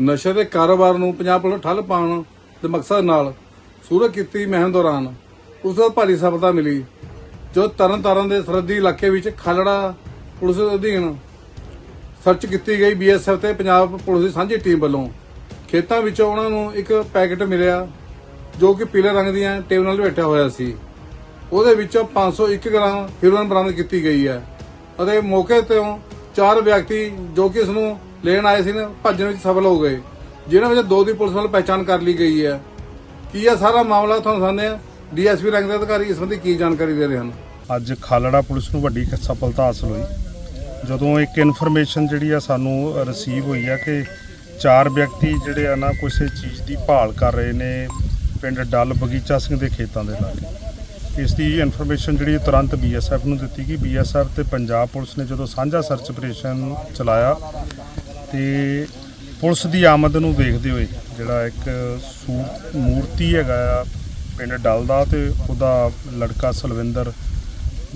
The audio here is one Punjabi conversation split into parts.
ਨਸ਼ੇ ਦੇ ਕਾਰੋਬਾਰ ਨੂੰ ਪੰਜਾਬ ਪੁਲਿਸ ਠੱਲ ਪਾਉਣ ਦੇ ਮਕਸਦ ਨਾਲ ਸ਼ੁਰੂ ਕੀਤੀ ਮੁਹਿੰਮ ਦੌਰਾਨ, ਉਸ ਤੋਂ ਭਾਰੀ ਸਫਲਤਾ ਮਿਲੀ, ਜੋ ਤਰਨਤਾਰਨ ਦੇ ਸਰਹੱਦੀ ਇਲਾਕੇ ਵਿੱਚ ਖਾਲੜਾ ਪੁਲਿਸ ਅਧੀਨ ਸਰਚ ਕੀਤੀ ਗਈ ਬੀਐਸਐਫ ਤੇ ਪੰਜਾਬ ਪੁਲਿਸ ਦੀ ਸਾਂਝੀ ਟੀਮ ਵੱਲੋਂ। ਖੇਤਾਂ ਵਿੱਚੋਂ ਉਹਨਾਂ ਨੂੰ ਇੱਕ ਪੈਕੇਟ ਮਿਲਿਆ, ਜੋ ਕਿ ਪੀਲੇ ਰੰਗ ਦੀਆਂ ਟੇਬਲ ਨਾਲ ਲਪੇਟਿਆ ਹੋਇਆ ਸੀ। ਉਹਦੇ ਵਿੱਚੋਂ 501 ਗ੍ਰਾਮ ਹੀਰੋਇਨ ਬਰਾਮਦ ਕੀਤੀ ਗਈ ਹੈ ਅਤੇ ਮੌਕੇ ਤੋਂ ਚਾਰ ਵਿਅਕਤੀ ਜੋ ਕਿ ਇਸ ਨੂੰ ਲੈਣ ਆਏ ਸੀ ਨਾ, ਭੱਜਣ ਵਿੱਚ ਸਫਲ ਹੋ ਗਏ। ਜਿਹਨਾਂ ਵਿੱਚ ਦੋ ਦੀ ਪੁਲਿਸ ਵੱਲੋਂ ਪਹਿਚਾਣ ਕਰ ਲਈ ਗਈ ਹੈ। ਕੀ ਇਹ ਸਾਰਾ ਮਾਮਲਾ ਤੁਹਾਨੂੰ ਸਾਹਮਣੇ ਆ? ਡੀਐਸਪੀ ਰੰਗ ਦੇ ਅਧਿਕਾਰੀ ਇਸ ਸੰਬੰਧੀ ਕੀ ਜਾਣਕਾਰੀ ਦੇ ਰਹੇ ਹਨ? ਅੱਜ ਖਾਲੜਾ ਪੁਲਿਸ ਨੂੰ ਵੱਡੀ ਸਫਲਤਾ ਹਾਸਲ ਹੋਈ। ਜਦੋਂ ਇੱਕ ਇਨਫੋਰਮੇਸ਼ਨ ਜਿਹੜੀ ਆ ਸਾਨੂੰ ਰਿਸੀਵ ਹੋਈ ਆ ਕਿ ਚਾਰ ਵਿਅਕਤੀ ਜਿਹੜੇ ਆ ਨਾ ਕਿਸੇ ਚੀਜ਼ ਦੀ ਭਾਲ ਕਰ ਰਹੇ ਨੇ ਪਿੰਡ ਡੱਲ ਬਗੀਚਾ ਸਿੰਘ ਦੇ ਖੇਤਾਂ ਦੇ ਲਾਗੇ। ਇਸ ਦੀ ਇਨਫੋਰਮੇਸ਼ਨ ਜਿਹੜੀ ਤੁਰੰਤ ਬੀਐਸਐਫ ਨੂੰ ਦਿੱਤੀ ਗਈ। ਬੀਐਸਐਫ ਤੇ ਪੰਜਾਬ ਪੁਲਿਸ ਨੇ ਜਦੋਂ ਸਾਂਝਾ ਸਰਚ ਆਪਰੇਸ਼ਨ ਚਲਾਇਆ ਤੇ ਪੁਲਿਸ ਦੀ ਆਮਦ ਨੂੰ ਵੇਖਦੇ ਹੋਏ ਜਿਹੜਾ ਇੱਕ ਸੂ- ਮੂਰਤੀ ਹੈਗਾ ਆ ਪਿੰਡ ਡੱਲ ਦਾ ਤੇ ਉਹਦਾ ਲੜਕਾ ਸਲਵਿੰਦਰ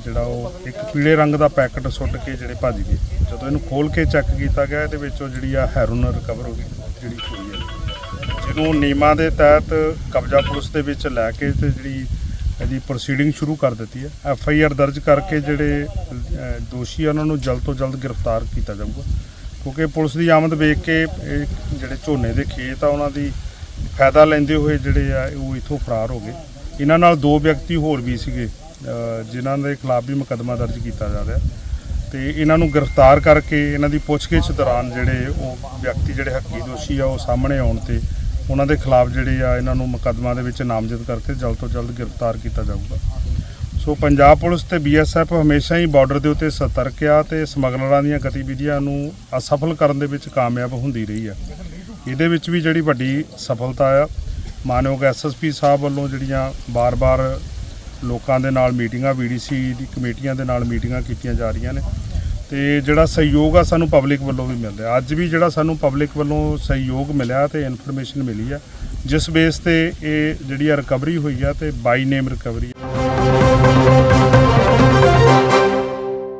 ਜਿਹੜਾ ਉਹ ਇੱਕ ਪੀਲੇ ਰੰਗ ਦਾ ਪੈਕਟ ਸੁੱਟ ਕੇ ਜਿਹੜੇ ਭੱਜ ਗਏ। ਜਦੋਂ ਇਹਨੂੰ ਖੋਲ ਕੇ ਚੈੱਕ ਕੀਤਾ ਗਿਆ, ਇਹਦੇ ਵਿੱਚੋਂ ਜਿਹੜੀ ਆ ਹੈਰੋਨ ਰਿਕਵਰ ਹੋ ਗਈ, ਜਿਹੜੀ ਹੋਈ ਹੈ ਜਿਹਨੂੰ ਨੀਮਾ ਦੇ ਤਹਿਤ ਕਬਜ਼ਾ ਪੁਲਿਸ ਦੇ ਵਿੱਚ ਲੈ ਕੇ ਤੇ ਜਿਹੜੀ ਇਹਦੀ ਪ੍ਰੋਸੀਡਿੰਗ ਸ਼ੁਰੂ ਕਰ ਦਿੱਤੀ ਹੈ ਐਫ ਆਈ ਆਰ ਦਰਜ ਕਰਕੇ ਜਿਹੜੇ ਦੋਸ਼ੀ ਆ, ਉਹਨਾਂ ਨੂੰ ਜਲਦ ਤੋਂ ਜਲਦ ਗ੍ਰਿਫਤਾਰ ਕੀਤਾ ਜਾਊਗਾ। ਕਿਉਂਕਿ ਪੁਲਿਸ ਦੀ ਆਮਦ ਵੇਖ ਕੇ ਇਹ ਜਿਹੜੇ ਝੋਨੇ ਦੇ ਖੇਤ ਆ, ਉਹਨਾਂ ਦੀ ਫਾਇਦਾ ਲੈਂਦੇ ਹੋਏ ਜਿਹੜੇ ਆ, ਉਹ ਇਥੋਂ ਫਰਾਰ ਹੋ ਗਏ। ਇਹਨਾਂ ਨਾਲ ਦੋ ਵਿਅਕਤੀ ਹੋਰ ਵੀ ਸੀਗੇ ਜਿਨ੍ਹਾਂ ਦੇ ਖਿਲਾਫ ਵੀ ਮੁਕੱਦਮਾ ਦਰਜ ਕੀਤਾ ਜਾ ਰਿਹਾ। ਤੇ ਇਹਨਾਂ ਨੂੰ ਗ੍ਰਿਫਤਾਰ ਕਰਕੇ ਇਹਨਾਂ ਦੀ ਪੁੱਛਗਿੱਛ ਦੌਰਾਨ ਜਿਹੜੇ ਉਹ ਵਿਅਕਤੀ ਜਿਹੜੇ ਹੱਕੀ ਦੋਸ਼ੀ ਆ, ਉਹ ਸਾਹਮਣੇ ਆਉਣ ਤੇ ਉਹਨਾਂ ਦੇ ਖਿਲਾਫ ਜਿਹੜੇ ਆ, ਇਹਨਾਂ ਨੂੰ ਮੁਕੱਦਮਾ ਦੇ ਵਿੱਚ ਨਾਮਜ਼ਦ ਕਰਕੇ ਜਲਦ ਤੋਂ ਜਲਦ ਗ੍ਰਿਫਤਾਰ ਕੀਤਾ ਜਾਊਗਾ। ਸੋ ਪੰਜਾਬ ਪੁਲਿਸ ਤੇ ਬੀਐਸਐਫ ਹਮੇਸ਼ਾ ਹੀ ਬਾਰਡਰ ਦੇ ਉੱਤੇ ਸਤਰਕ ਆ ਤੇ ਸਮਗਲਰਾਂ ਦੀਆਂ ਗਤੀਵਿਧੀਆਂ ਨੂੰ ਅਸਫਲ ਕਰਨ ਦੇ ਵਿੱਚ ਕਾਮਯਾਬ ਹੁੰਦੀ ਰਹੀ ਆ। ਇਹਦੇ ਵਿੱਚ ਵੀ ਜਿਹੜੀ ਵੱਡੀ ਸਫਲਤਾ ਆ, ਮਾਨਯੋਗ ਐਸਐਸਪੀ ਸਾਹਿਬ ਵੱਲੋਂ ਜਿਹੜੀਆਂ ਬਾਰ-ਬਾਰ ਲੋਕਾਂ ਦੇ ਨਾਲ ਮੀਟਿੰਗਾਂ ਵੀਡੀਸੀ ਦੀ ਕਮੇਟੀਆਂ ਦੇ ਨਾਲ ਮੀਟਿੰਗਾਂ ਕੀਤੀਆਂ ਜਾ ਰਹੀਆਂ ਨੇ ਤੇ ਜਿਹੜਾ ਸਹਿਯੋਗ ਆ ਸਾਨੂੰ ਪਬਲਿਕ ਵੱਲੋਂ ਵੀ ਮਿਲ ਰਿਹਾ ਅੱਜ ਵੀ ਜਿਹੜਾ ਸਾਨੂੰ ਪਬਲਿਕ ਵੱਲੋਂ ਸਹਿਯੋਗ ਮਿਲਿਆ ਤੇ ਇਨਫੋਰਮੇਸ਼ਨ ਮਿਲੀ ਆ, ਜਿਸ ਬੇਸ ਤੇ ਇਹ ਜਿਹੜੀ ਆ ਰਿਕਵਰੀ ਹੋਈ ਆ ਤੇ by name recovery Thank you.